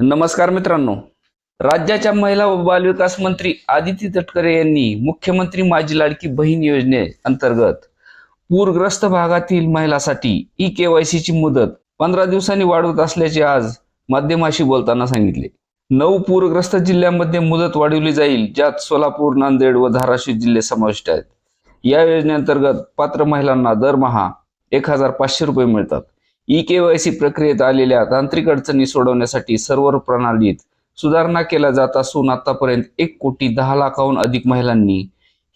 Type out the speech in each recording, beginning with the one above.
नमस्कार मित्रांनो. राज्याच्या महिला व बालविकास मंत्री आदिती तटकरे यांनी मुख्यमंत्री माझी लाडकी बहीण योजने अंतर्गत पूरग्रस्त भागातील महिलांसाठी ई केवायसीची मुदत पंधरा दिवसांनी वाढवत असल्याचे आज माध्यमाशी बोलताना सांगितले. नऊ पूरग्रस्त जिल्ह्यांमध्ये मुदत वाढवली जाईल ज्यात सोलापूर नांदेड व धाराशिव जिल्हे समाविष्ट आहेत. या योजनेअंतर्गत पात्र महिलांना दरमहा एक हजार पाचशे रुपये मिळतात. ई केवायसी प्रक्रियेत आलेल्या तांत्रिक अडचणी सोडवण्यासाठी सर्व्हर प्रणालीत सुधारणा केल्या जात असून आतापर्यंत एक कोटी दहा लाखाहून अधिक महिलांनी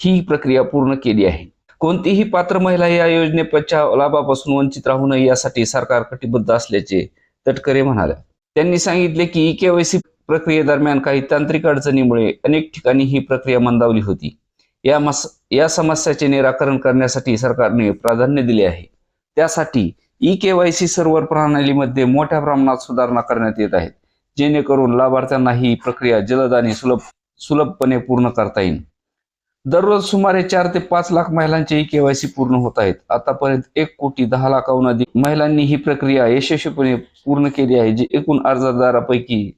ही प्रक्रिया पूर्ण केली आहे. कोणतीही पात्र महिला या योजनेच्या लाभापासून वंचित राहू नये यासाठी सरकार कटिबद्ध असल्याचे तटकरे म्हणाल्या. त्यांनी सांगितले की ई केवायसी प्रक्रियेदरम्यान काही तांत्रिक अडचणीमुळे अनेक ठिकाणी ही प्रक्रिया मंदावली होती. या मस या समस्याचे निराकरण करण्यासाठी सरकारने प्राधान्य दिले आहे. त्यासाठी ई केवायसी सर्व्हर प्रणालीमध्ये मोठ्या प्रमाणात सुधारणा करण्यात येत आहेत जेणेकरून लाभार्थ्यांना ही प्रक्रिया जलद आणि सुलभ सुलभपणे पूर्ण करता येईल. दररोज सुमारे चार ते पाच लाख महिलांचे ई केवायसी पूर्ण होत आहेत. आतापर्यंत एक कोटी दहा लाखाहून अधिक महिलांनी ही प्रक्रिया यशस्वीपणे पूर्ण केली आहे जी एकूण अर्जदारापैकी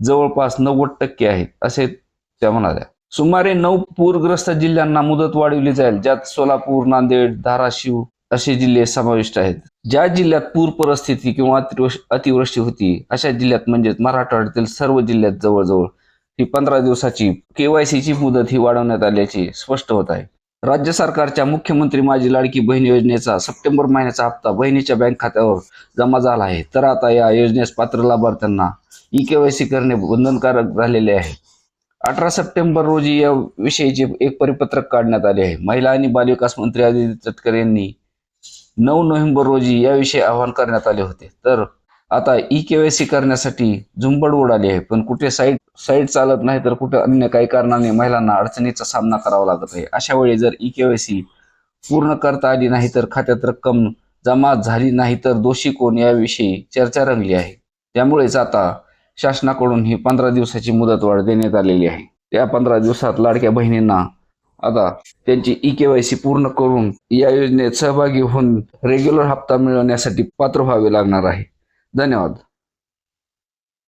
जवळपास नव्वद टक्के आहेत असे त्या म्हणाल्या. सुमारे नऊ पूरग्रस्त जिल्ह्यांना मुदत वाढवली जाईल ज्यात सोलापूर नांदेड धाराशिव असे जिल्हे समाविष्ट आहेत. ज्या जिल्ह्यात पूर परिस्थिती किंवा अतिवृष्टी अतिवृष्टी होती अशा जिल्ह्यात म्हणजेच मराठवाड्यातील सर्व जिल्ह्यात जवळजवळ ही पंधरा दिवसाची केवायसीची मुदत ही वाढवण्यात आल्याचे स्पष्ट होत आहे. राज्य सरकारच्या मुख्यमंत्री माझी लाडकी बहीण योजनेचा सप्टेंबर महिन्याचा हप्ता बहिणीच्या बँक खात्यावर जमा झाला आहे. तर आता या योजनेस पात्र लाभार्थ्यांना ई केवायसी करणे बंधनकारक झालेले आहे. अठरा सप्टेंबर रोजी या विषयीचे एक परिपत्रक काढण्यात आले आहे. महिला आणि बालविकास मंत्री आदित्य तटकरे यांनी नऊ नोव्हेंबर रोजी याविषयी आवाहन करण्यात आले होते. तर आता ई केवायसी करण्यासाठी झुंबड उडाली आहे पण कुठे साईट साईट चालत नाही तर कुठे अन्य काही कारणाने महिलांना अडचणीचा सामना करावा लागत आहे. अशा वेळी जर ई केवायसी पूर्ण करता आली नाही तर खात्यात रक्कम जमा झाली नाही तर दोषी कोण याविषयी चर्चा रंगली आहे. त्यामुळेच आता शासनाकडून ही पंधरा दिवसाची मुदतवाढ देण्यात आलेली आहे. त्या पंधरा दिवसात लाडक्या बहिणींना आता त्यांची ई केवायसी पूर्ण करून या योजनेत सहभागी होऊन रेग्युलर हप्ता मिळवण्यासाठी पात्र व्हावे लागणार आहे. धन्यवाद.